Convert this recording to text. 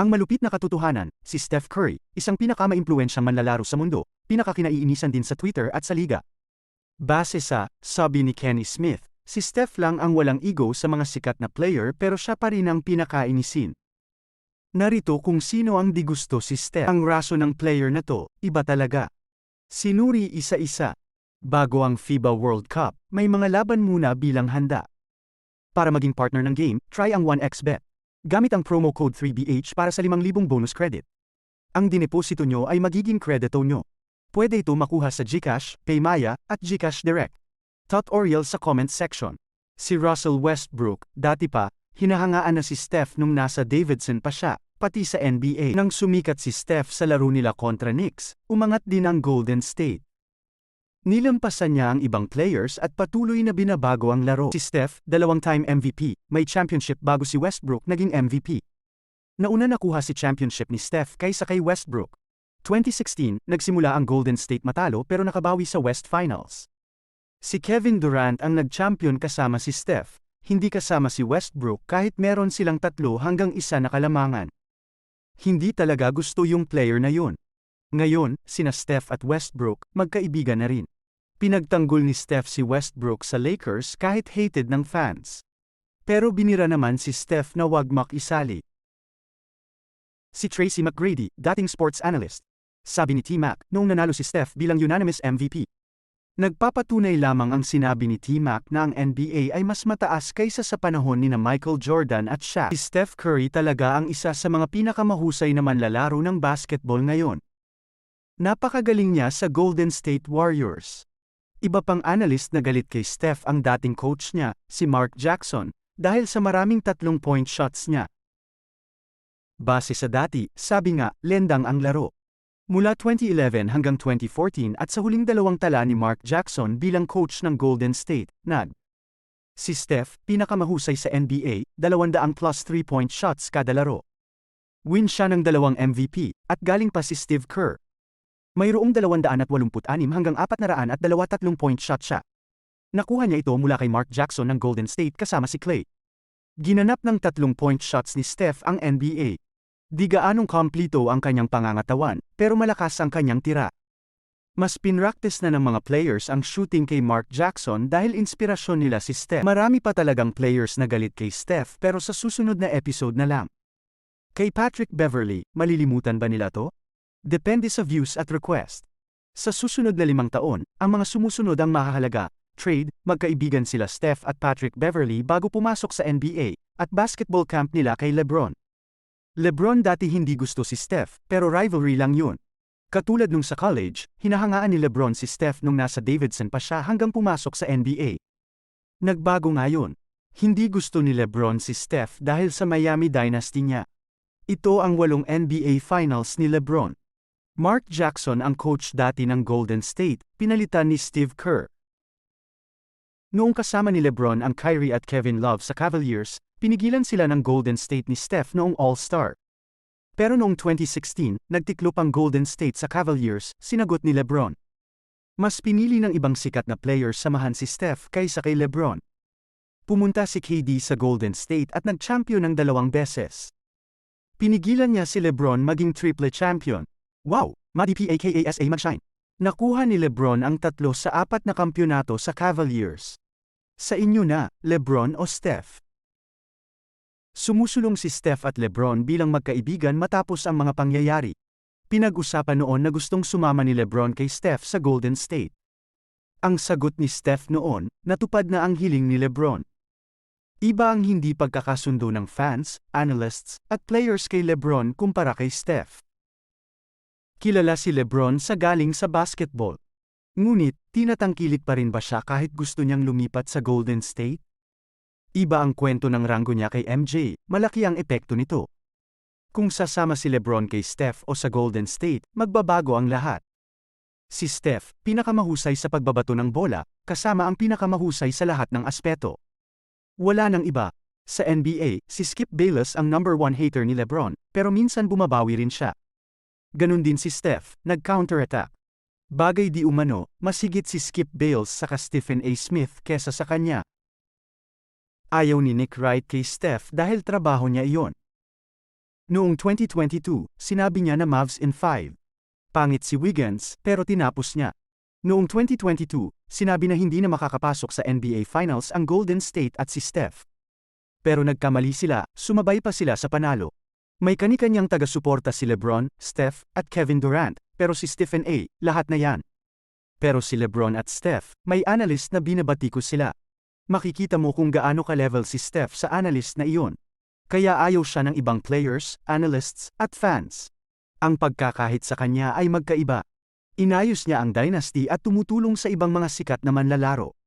Ang malupit na katotohanan, si Steph Curry, isang pinakamaimpluwensyang manlalaro sa mundo, pinakakinaiinisan din sa Twitter at sa liga. Base sa, sabi ni Kenny Smith, si Steph lang ang walang ego sa mga sikat na player pero siya pa rin ang pinakainisin. Narito kung sino ang di gusto si Steph. Ang raso ng player na to, iba talaga. Sinuri isa-isa. Bago ang FIBA World Cup, may mga laban muna bilang handa. Para maging partner ng game, try ang 1xBet. Gamit ang promo code 3BH para sa 5,000 bonus credit. Ang dineposito nyo ay magiging kredito nyo. Pwede ito makuha sa GCash, Paymaya, at GCash Direct. Tutorial sa comment section. Si Russell Westbrook, dati pa, hinahangaan na si Steph nung nasa Davidson pa siya, pati sa NBA. Nang sumikat si Steph sa laro nila kontra Knicks, umangat din ang Golden State. Nilampasan niya ang ibang players at patuloy na binabago ang laro. Si Steph, dalawang-time MVP, may championship bago si Westbrook naging MVP. Nauna nakuha si championship ni Steph kaysa kay Westbrook. 2016, nagsimula ang Golden State matalo pero nakabawi sa West Finals. Si Kevin Durant ang nag-champion kasama si Steph, hindi kasama si Westbrook kahit meron silang tatlo hanggang isa na kalamangan. Hindi talaga gusto yung player na yun. Ngayon, sina Steph at Westbrook, magkaibigan na rin. Pinagtanggol ni Steph si Westbrook sa Lakers kahit hated ng fans. Pero binira naman si Steph na wag makisali. Si Tracy McGrady, dating sports analyst. Sabi ni T-Mac, noong nanalo si Steph bilang unanimous MVP. Nagpapatunay lamang ang sinabi ni T-Mac na ang NBA ay mas mataas kaysa sa panahon ni na Michael Jordan at Shaq. Si Steph Curry talaga ang isa sa mga pinakamahusay na manlalaro ng basketball ngayon. Napakagaling niya sa Golden State Warriors. Iba pang analyst na galit kay Steph ang dating coach niya, si Mark Jackson, dahil sa maraming tatlong point shots niya. Base sa dati, sabi nga, lendang ang laro. Mula 2011 hanggang 2014 at sa huling dalawang tala ni Mark Jackson bilang coach ng Golden State, nag. Si Steph, pinakamahusay sa NBA, 200 plus 3-point shots kada laro. Win siya ng dalawang MVP, at galing pa si Steve Kerr. Mayroong 286 hanggang 400 at 23 point shot siya. Nakuha niya ito mula kay Mark Jackson ng Golden State kasama si Clay. Ginanap ng 3 point shots ni Steph ang NBA. Di gaanong kompleto ang kanyang pangangatawan, pero malakas ang kanyang tira. Mas pinractice na ng mga players ang shooting kay Mark Jackson dahil inspirasyon nila si Steph. Marami pa talagang players na galit kay Steph pero sa susunod na episode na lang. Kay Patrick Beverly, malilimutan ba nila to? Depende sa views at request. Sa susunod na limang taon, ang mga sumusunod ang mahahalaga. Trade, magkaibigan sila Steph at Patrick Beverly bago pumasok sa NBA, at basketball camp nila kay Lebron. Lebron dati hindi gusto si Steph, pero rivalry lang yun. Katulad nung sa college, hinahangaan ni Lebron si Steph nung nasa Davidson pa siya hanggang pumasok sa NBA. Nagbago ngayon. Hindi gusto ni Lebron si Steph dahil sa Miami Dynasty niya. Ito ang walong NBA Finals ni Lebron. Mark Jackson ang coach dati ng Golden State, pinalitan ni Steve Kerr. Noong kasama ni Lebron ang Kyrie at Kevin Love sa Cavaliers, pinigilan sila ng Golden State ni Steph noong All-Star. Pero noong 2016, nagtiklop ang Golden State sa Cavaliers, sinagot ni Lebron. Mas pinili ng ibang sikat na players samahan si Steph kaysa kay Lebron. Pumunta si KD sa Golden State at nag-champion ng dalawang beses. Pinigilan niya si Lebron maging triple champion. Wow! Madi PAKASA mag-shine. Nakuha ni Lebron ang tatlo sa apat na kampyonato sa Cavaliers. Sa inyo na, Lebron o Steph. Sumusulong si Steph at Lebron bilang magkaibigan matapos ang mga pangyayari. Pinag-usapan noon na gustong sumama ni Lebron kay Steph sa Golden State. Ang sagot ni Steph noon, natupad na ang hiling ni Lebron. Iba ang hindi pagkakasundo ng fans, analysts, at players kay Lebron kumpara kay Steph. Kilala si Lebron sa galing sa basketball. Ngunit, tinatangkilik pa rin ba siya kahit gusto niyang lumipat sa Golden State? Iba ang kwento ng ranggo niya kay MJ, malaki ang epekto nito. Kung sasama si Lebron kay Steph o sa Golden State, magbabago ang lahat. Si Steph, pinakamahusay sa pagbabato ng bola, kasama ang pinakamahusay sa lahat ng aspeto. Wala nang iba. Sa NBA, si Skip Bayless ang number one hater ni Lebron, pero minsan bumabawi rin siya. Ganun din si Steph, nag-counterattack. Bagay di umano, masigit si Skip Bales saka Stephen A. Smith kesa sa kanya. Ayaw ni Nick Wright kay Steph dahil trabaho niya iyon. Noong 2022, sinabi niya na Mavs in 5. Pangit si Wiggins, pero tinapos niya. Noong 2022, sinabi na hindi na makakapasok sa NBA Finals ang Golden State at si Steph. Pero nagkamali sila, sumabay pa sila sa panalo. May kanikanyang taga-suporta si LeBron, Steph, at Kevin Durant, pero si Stephen A, lahat na yan. Pero si LeBron at Steph, may analyst na binabati ko sila. Makikita mo kung gaano ka-level si Steph sa analyst na iyon. Kaya ayaw siya ng ibang players, analysts, at fans. Ang pagkakahit sa kanya ay magkaiba. Inayos niya ang dynasty at tumutulong sa ibang mga sikat na manlalaro.